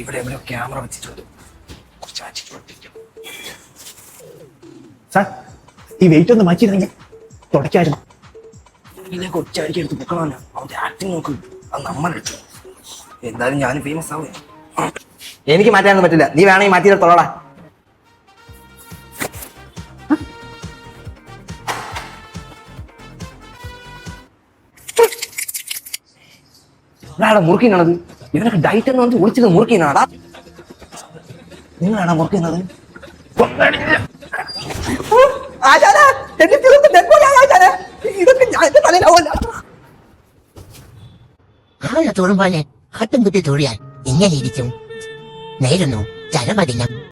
ഇവിടെ ക്യാമറ കുറച്ച് ഈ വെയിറ്റ് ഒന്ന് മാറ്റിയിരുന്നെങ്കിൽ തുടക്കായിരുന്നു പിന്നെ കൊച്ചായിരിക്കും എന്തായാലും ഞാൻ ഫേമസ് ആവുകയാണ്. എനിക്ക് മാറ്റാനൊന്നും പറ്റില്ല. നീ വേണമെങ്കിൽ മാറ്റി തൊള്ളടാ ഇതാടാ മുറുക്കിനാണത്. ഇവനൊക്കെ ഡയറ്റ് എന്ന് പറഞ്ഞ് വിളിച്ചത് മുറുക്കിനാടാ നിങ്ങളാണോ മുറുക്കുന്നത്? ഇതൊക്കെ ഞാൻ തലയിലാവല്ല. ആളെ തൊടുമ്പോലെ ആട്ടും കുത്തി തൊഴിയാൽ എങ്ങനെ ഇരിക്കും നേരുന്നു. ചരമദിനം